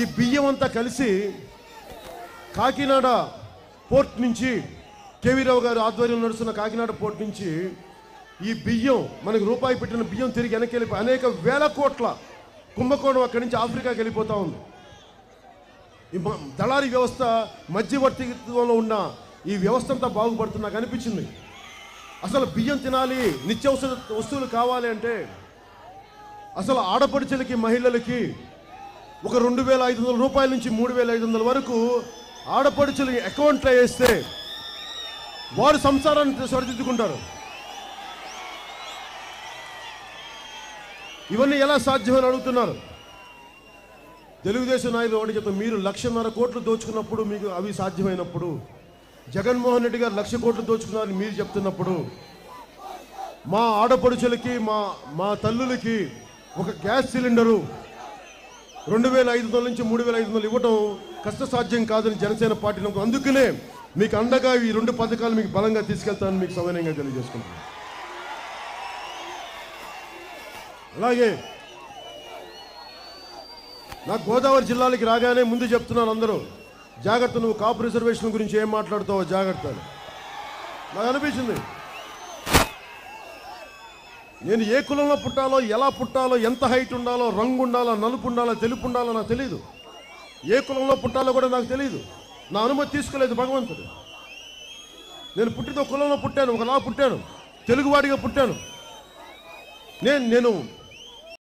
ఈ బియ్యం అంతా కలిసి కాకినాడ పోర్ట్ నుంచి కేవీ రావు గారు ఆధ్వర్యంలో నడుస్తున్న కాకినాడ పోర్ట్ నుంచి ఈ బియ్యం మనకి రూపాయి పెట్టిన బియ్యం తిరిగి వెనక్కి వెళ్ళిపోయి అనేక వేల కోట్ల కుంభకోణం అక్కడి నుంచి ఆఫ్రికాకి వెళ్ళిపోతా ఉంది. ఈ దళారి దళారీ వ్యవస్థ మధ్యవర్తిత్వంలో ఉన్న ఈ వ్యవస్థ అంతా బాగుపడుతున్నా అనిపించింది. అసలు బియ్యం తినాలి నిత్యావసర వస్తువులు కావాలి అంటే అసలు ఆడపడుచులకి మహిళలకి ఒక రెండు వేల ఐదు వందల రూపాయల నుంచి మూడు వేల ఐదు వందల వరకు ఆడపడుచులు అకౌంట్లో వేస్తే వారు సంసారాన్ని సరిదిద్దుకుంటారు ఇవన్నీ ఎలా సాధ్యమని అడుగుతున్నారు. తెలుగుదేశం నాయకులు ఒకటి చెప్తాం మీరు లక్షన్నర కోట్లు దోచుకున్నప్పుడు మీకు అవి సాధ్యమైనప్పుడు జగన్మోహన్ రెడ్డి గారు లక్ష కోట్లు దోచుకున్నారని మీరు చెప్తున్నప్పుడు మా ఆడపడుచులకి మా మా తల్లులకి ఒక గ్యాస్ సిలిండరు రెండు వేల ఐదు వందల నుంచి మూడు వేల ఐదు వందలు ఇవ్వటం కష్టసాధ్యం కాదని జనసేన పార్టీ నమ్ముతుంది. అందుకనే మీకు అండగా ఈ రెండు పథకాలు మీకు బలంగా తీసుకెళ్తానని మీకు సవినయంగా తెలియజేసుకుంటున్నాను అలాగే నాకు గోదావరి జిల్లాలకి రాగానే ముందు చెప్తున్నారు అందరూ జాగ్రత్త నువ్వు కాపు రిజర్వేషన్ గురించి ఏం మాట్లాడుతావో జాగ్రత్త నాకు అనిపించింది నేను ఏ కులంలో పుట్టాలో ఎలా పుట్టాలో ఎంత హైట్ ఉండాలో రంగు ఉండాలో నలుపు ఉండాలో తెలుపు ఉండాలో నాకు తెలియదు ఏ కులంలో పుట్టాలో కూడా నాకు తెలియదు నా అనుమతి తీసుకోలేదు భగవంతుడు. నేను పుట్టిన కులంలో పుట్టాను ఒకలా పుట్టాను తెలుగువాడిగా పుట్టాను. నేను నేను